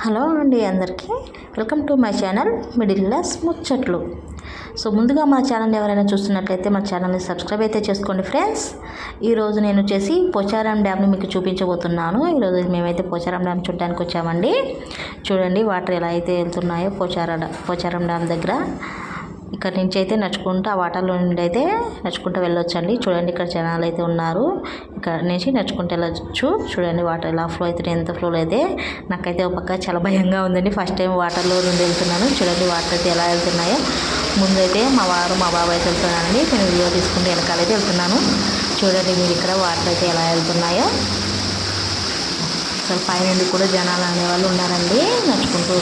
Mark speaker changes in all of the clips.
Speaker 1: Hello అండి అందరికీ. Welcome to my channel middle class ముచ్చట్లు. సో ముందుగా మా ఛానల్ ఎవరైనా చూస్తున్నట్లయితే మా ఛానల్ని సబ్స్క్రైబ్ అయితే చేసుకోండి ఫ్రెండ్స్. ఈరోజు నేను వచ్చేసి పోచారం డ్యామ్ని మీకు చూపించబోతున్నాను. ఈరోజు మేమైతే పోచారం డ్యామ్ చూడడానికి వచ్చామండి. చూడండి వాటర్ ఎలా అయితే వెళ్తున్నాయో పోచారం పోచారం డ్యామ్ దగ్గర. ఇక్కడ నుంచి అయితే నడుచుకుంటూ ఆ వాటర్లో నుండి అయితే నడుచుకుంటూ వెళ్ళొచ్చండి. చూడండి ఇక్కడ జనాలు అయితే ఉన్నారు. ఇక్కడ నుంచి నడుచుకుంటూ వెళ్ళొచ్చు. చూడండి వాటర్ ఎలా ఫ్లో అవుతుంది ఎంత ఫ్లో అయితే. నాకైతే ఒక పక్క చాలా భయంగా ఉందండి. ఫస్ట్ టైం వాటర్లో నుండి వెళ్తున్నాను. చూడండి వాటర్ అయితే ఎలా వెళ్తున్నాయో. ముందైతే మా వారు మా బాబాయ్ అయితే వెళ్తున్నానండి నేను వీడియో తీసుకుంటూ వెనకాలైతే వెళ్తున్నాను. చూడండి మీరు ఇక్కడ వాటర్ అయితే ఎలా వెళ్తున్నాయో. అసలు పైన కూడా జనాలు అనేవాళ్ళు ఉన్నారండి. నడుచుకుంటూ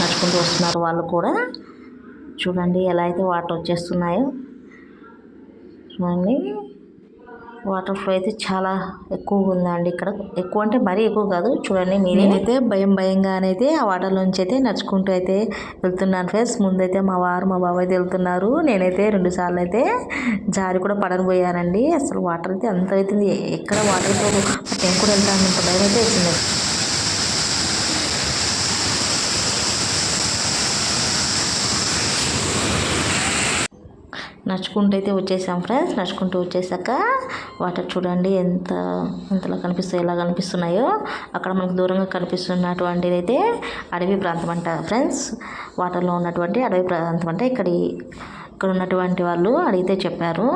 Speaker 1: నడుచుకుంటూ వస్తున్నారు వాళ్ళు కూడా. చూడండి ఎలా అయితే వాటర్ వచ్చేస్తున్నాయో. చూడండి. వాటర్ ఫ్లో అయితే చాలా ఎక్కువగా ఉందండి ఇక్కడ. ఎక్కువ అంటే మరీ ఎక్కువ కాదు. చూడండి నేనైతే భయం భయంగానైతే ఆ వాటర్లోంచి అయితే నడుచుకుంటూ అయితే వెళ్తున్నాను ఫ్రెండ్స్. ముందైతే మా వారు మా బాబాయ్ అయితే వెళ్తున్నారు. నేనైతే రెండు సార్లు అయితే జారి కూడా పడకపోయానండి అసలు వాటర్ అయితే అంత అవుతుంది. ఎక్కడ వాటర్తో నేను కూడా వెళ్తాను భయం అయితే వచ్చింది నడుచుకుంటూ అయితే వచ్చేసాం ఫ్రెండ్స్. నడుచుకుంటూ వచ్చేసాక వాటర్ చూడండి ఎంత ఎంతలా కనిపిస్తాయి ఎలా కనిపిస్తున్నాయో. అక్కడ మనకు దూరంగా కనిపిస్తున్నటువంటిది అయితే అడవి ప్రాంతం అంట ఫ్రెండ్స్. వాటర్లో ఉన్నటువంటి అడవి ప్రాంతం అంటే ఇక్కడి ఇక్కడ ఉన్నటువంటి వాళ్ళు అడిగితే చెప్పారు.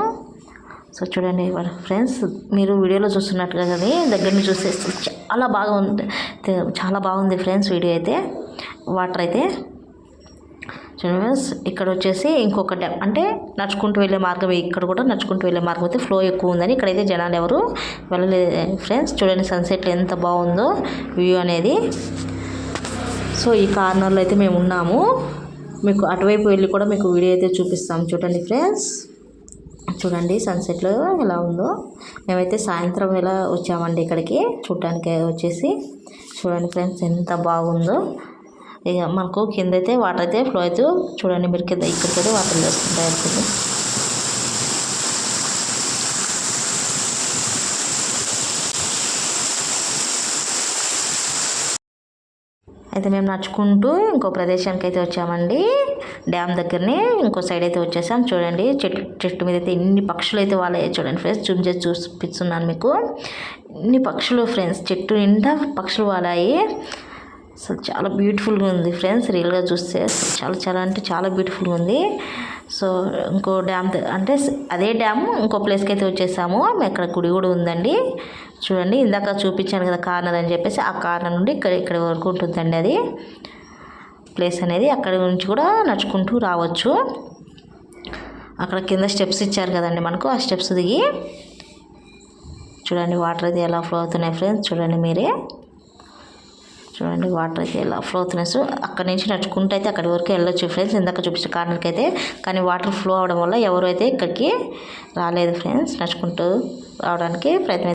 Speaker 1: సో చూడండి ఫ్రెండ్స్ మీరు వీడియోలో చూస్తున్నట్టుగా కానీ దగ్గర నుంచి చూస్తే చాలా బాగా ఉంది చాలా బాగుంది ఫ్రెండ్స్ వీడియో అయితే. వాటర్ అయితే చూడండి ఇక్కడ వచ్చేసి ఇంకొక డ్యామ్ అంటే నడుచుకుంటూ వెళ్ళే మార్గం ఇక్కడ కూడా నడుచుకుంటూ వెళ్ళే మార్గం అయితే ఫ్లో ఎక్కువ ఉందని ఇక్కడైతే జనాలు ఎవరు వెళ్ళలేదు ఫ్రెండ్స్ చూడండి సన్సెట్ ఎంత బాగుందో వ్యూ అనేది. సో ఈ కార్నర్లో అయితే మేము ఉన్నాము. మీకు అటువైపు వెళ్ళి కూడా మీకు వీడియో అయితే చూపిస్తాం. చూడండి ఫ్రెండ్స్ చూడండి సన్సెట్లో ఎలా ఉందో. మేమైతే సాయంత్రం ఎలా వచ్చామండి ఇక్కడికి? చూడటానికి వచ్చేసి. చూడండి ఫ్రెండ్స్ ఎంత బాగుందో. ఇక మనకు కింద అయితే వాటర్ అయితే ఫ్లో అవుతూ చూడండి మీరు కింద ఇక్కడికైతే వాటర్ వేసుకుంటాయి అయిపోతుంది అయితే మేము నడుచుకుంటూ ఇంకో ప్రదేశానికి అయితే వచ్చామండి. డ్యామ్ దగ్గరనే ఇంకో సైడ్ అయితే వచ్చేసాం. చూడండి చెట్టు చెట్టు మీద అయితే ఎన్ని పక్షులు అయితే వాళ్ళే చూడండి ఫ్రెండ్స్ జూమ్ చేసి చూపిస్తున్నాను మీకు. ఇన్ని పక్షులు ఫ్రెండ్స్ చెట్టు నిండా పక్షులు వాళ్ళాయి. అసలు చాలా బ్యూటిఫుల్గా ఉంది ఫ్రెండ్స్ రియల్గా చూస్తే. చాలా చాలా అంటే చాలా బ్యూటిఫుల్గా ఉంది. సో ఇంకో డ్యామ్ అంటే అదే డ్యామ్ ఇంకో ప్లేస్కి అయితే వచ్చేసాము. ఇక్కడ గుడి కూడా ఉందండి. చూడండి ఇందాక చూపించాను కదా కార్నర్ అని చెప్పేసి ఆ కార్నర్ నుండి ఇక్కడ ఇక్కడ వరకు ఉంటుందండి అది. ప్లేస్ అనేది అక్కడి నుంచి కూడా నడుచుకుంటూ రావచ్చు. అక్కడ కింద స్టెప్స్ ఇచ్చారు కదండి మనకు ఆ స్టెప్స్ దిగి. చూడండి వాటర్ అది ఎలా ఫ్లో అవుతున్నాయి ఫ్రెండ్స్ చూడండి మీరే. చూడండి వాటర్ అయితే ఎలా ఫ్లో అవుతున్నాయి సో అక్కడి నుంచి నడుచుకుంటూ అయితే అక్కడి వరకు వెళ్ళొచ్చు ఫ్రెండ్స్ ఇందాక చూపించిన కార్నర్కి అయితే. కానీ వాటర్ ఫ్లో అవడం వల్ల ఎవరు అయితే ఇక్కడికి రాలేదు ఫ్రెండ్స్ నడుచుకుంటూ రావడానికి ప్రయత్నం